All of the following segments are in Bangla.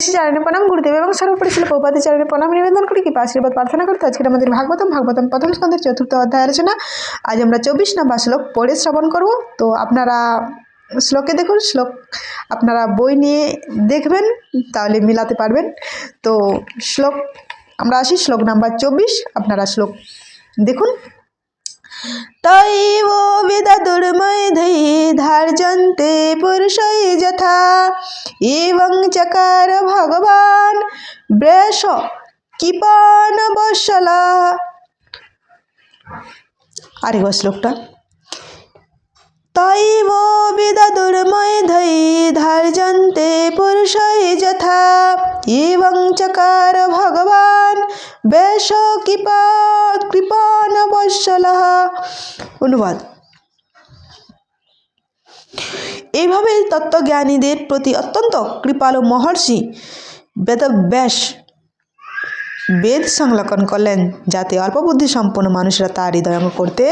চারণে প্রণাম গুরুদেব এবং সর্বোপরি ছিল পৌপাতি চারণে প্রণাম নিবেদন করি কি আশীর্বাদ প্রার্থনা করতে আজকের আমাদের ভাগবতম ভাগবতম প্রথম স্কন্ধের চতুর্থ অধ্যায় আলোচনা আজ আমরা চব্বিশ নম্বর শ্লোক পড়ে শ্রবণ করব তো আপনারা শ্লোকে দেখুন শ্লোক আপনারা বই নিয়ে দেখবেন তাহলে মিলাতে পারবেন তো শ্লোক আমরা আসি শ্লোক নাম্বার চব্বিশ আপনারা শ্লোক দেখুন তৈব বিদদুর্মৈধৈ ধার্যন্তে পুরুষৈ যথা। এবং চকার ভগবান ব্রেষ কিপান বৎসল আরেকবার শ্লোকটা তৈব বিদদুর্মৈধৈ ধার্যন্তে পুরুষৈ যথা। এবং চকার ভগবান বেশ কৃপা কৃপান বৎসল অনুবাদ। এইভাবে তত্ত্বজ্ঞানীদের প্রতি অত্যন্ত কৃপালু মহর্ষি বেদব্যাস বেদ সংরক্ষণ করলেন যাতে অল্প বুদ্ধি সম্পন্ন মানুষরা তা হৃদয়ঙ্গ করতে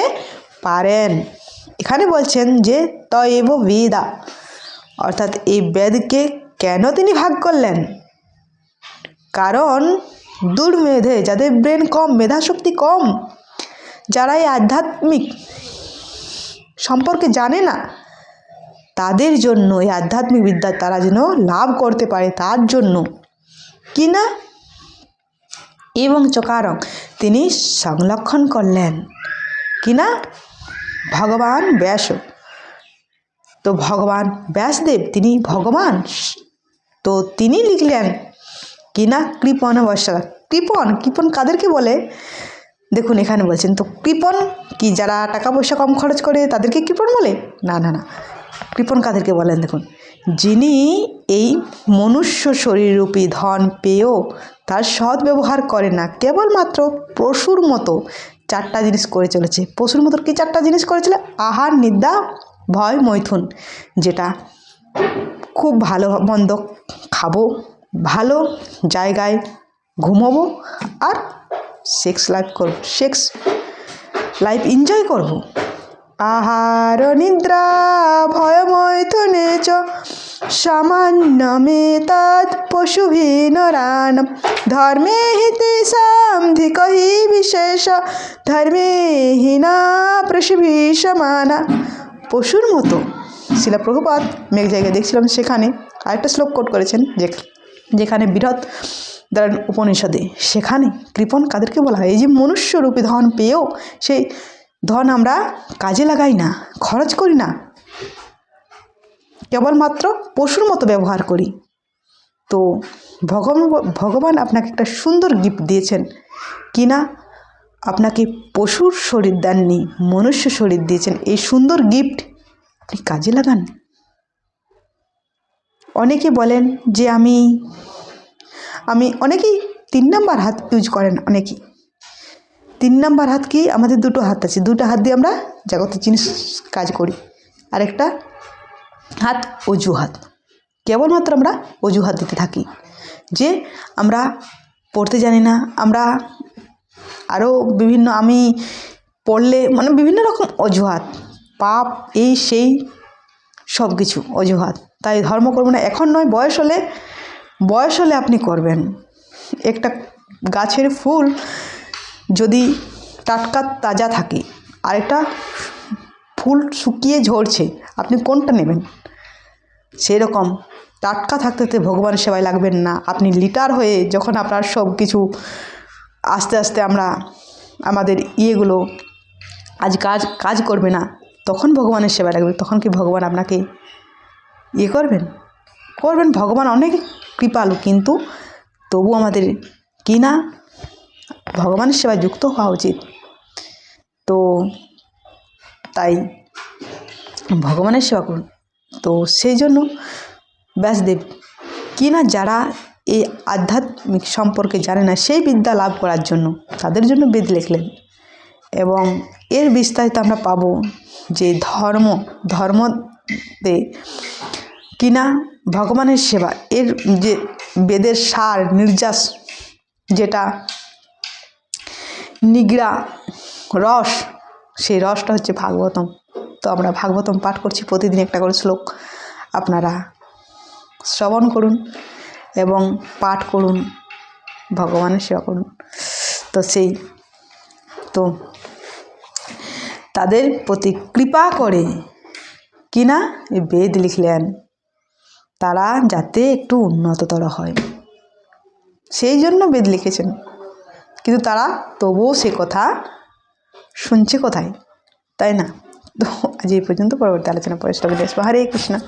পারেন। এখানে বলছেন যে, তয়েব বেদা, অর্থাৎ এই বেদকে কেন তিনি ভাগ করলেন? কারণ দুর্মেধে যাদের ব্রেন কম, মেধাশক্তি কম যারা এই আধ্যাত্মিক সম্পর্কে জানে না, তাদের জন্য এই আধ্যাত্মিক বিদ্যা তারা যেন লাভ করতে পারে, তার জন্য। কি না? এবং চকারং তিনি সংরক্ষণ করলেন। কি না? ভগবান ব্যাস। তো ভগবান ব্যাসদেব, তিনি ভগবান। তো তিনি লিখলেন কি না কৃপণ বর্ষা? কৃপণ কৃপণ কাদেরকে বলে? দেখুন, এখানে বলছেন, তো কৃপণ কি যারা টাকা পয়সা কম খরচ করে, তাদেরকে কৃপণ বলে? না না না কৃপণ কাদেরকে বলেন, দেখুন, যিনি এই মনুষ্য শরীররূপী ধন পেয়েও তার সৎ ব্যবহার করে না, কেবলমাত্র পশুর মতো চারটা জিনিস করে চলেছে। পশুর মতো কি চারটা জিনিস করে চলে? আহার, নিদ্রা, ভয়, মৈথুন, যেটা খুব ভালো মন্দ খাব। ভালো জায়গায় ঘুমোবো আর সেক্স লাইফ করব সেক্স লাইফ এনজয় করব। আহার নিদ্রা ভয় মৈথুনে চ, সামান্য মেতাদ পশুভিনরান ধর্মে হিতে সামধিকহি বিশেষ, ধর্মে হীনা পৃথিবী সমানা। পশুর মতো। শিলা প্রভুপাত মেঘ জায়গায় দেখছিলাম সেখানে আরেকটা শ্লোক কোট করেছেন যে যেখানে বৃহৎ দ্বারা উপনিষদে, সেখানে কৃপণ কাদেরকে বলা হয়। এই যে মনুষ্যরূপী ধন পেয়েও সেই ধন আমরা কাজে লাগাই না, খরচ করি না। কেবলমাত্র পশুর মতো ব্যবহার করি। তো ভগবান ভগবান আপনাকে একটা সুন্দর গিফট দিয়েছেন। কি না আপনাকে পশুর শরীর দেননি, মনুষ্য শরীর দিয়েছেন। এই সুন্দর গিফট আপনি কাজে লাগান। অনেকে বলেন যে আমি আমি অনেকেই তিন নাম্বার হাত ইউজ করেন অনেকেই তিন নাম্বার হাত কি? আমাদের দুটো হাত আছে। দুটো হাত দিয়ে আমরা জাগতিক জিনিস কাজ করি। আরেকটা হাত অজুহাত। কেবলমাত্র আমরা অজুহাত দিতে থাকি। যে আমরা পড়তে জানি না, আমরা আরও বিভিন্ন, আমি পড়লে মানে বিভিন্ন রকম অজুহাত। পাপ, এই, সেই সব কিছু অজুহাত। তাই ধর্ম করব না। এখন নয়, বয়স হলে বয়স হলে আপনি করবেন। একটা গাছের ফুল যদি টাটকা তাজা থাকে আর একটা ফুল শুকিয়ে ঝরছে, আপনি কোনটা নেবেন? সেরকম টাটকা থাকতে থাকতে ভগবানের সেবায় লাগবেন না। আপনি লিটার হয়ে যখন আপনার সব কিছু আস্তে আস্তে আমরা, আমাদের ইয়েগুলো আজ কাজ কাজ করবে না, তখন ভগবানের সেবা লাগবে। তখন কি ভগবান আপনাকে ইয়ে করবেন? করবেন, ভগবান অনেক কৃপালু, কিন্তু তবু আমাদের কি না? ভগবানের সেবায় যুক্ত হওয়া উচিত। তো তাই ভগবানের সেবা করুন। তো সেই জন্য ব্যাসদেব, কি না যারা এই আধ্যাত্মিক সম্পর্কে জানে না, সেই বিদ্যা লাভ করার জন্য তাদের জন্য বেদ লিখলেন। এবং এর বিস্তারিত আমরা পাবো যে ধর্ম, ধর্মতে কিনা ভগবানের সেবা। এর যে বেদের সার, নির্যাস যেটা, নিগড়া, রস, সেই রসটা হচ্ছে ভাগবতম। তো আমরা ভাগবতম পাঠ করছি, প্রতিদিন একটা করে শ্লোক। আপনারা শ্রবণ করুন এবং পাঠ করুন, ভগবানের সেবা করুন। তো সেই, তো তাদের প্রতি কৃপা করে কি না? এই বেদ লিখলেন। তারা যাতে একটু উন্নততর হয়। সেই জন্য বেদ লিখেছেন। কিন্তু তারা তবুও সে কথা শুনছে কোথায়? তাই না? তো আজ এই পর্যন্ত। পরবর্তী আলোচনা পরে সবাই হরে কৃষ্ণ।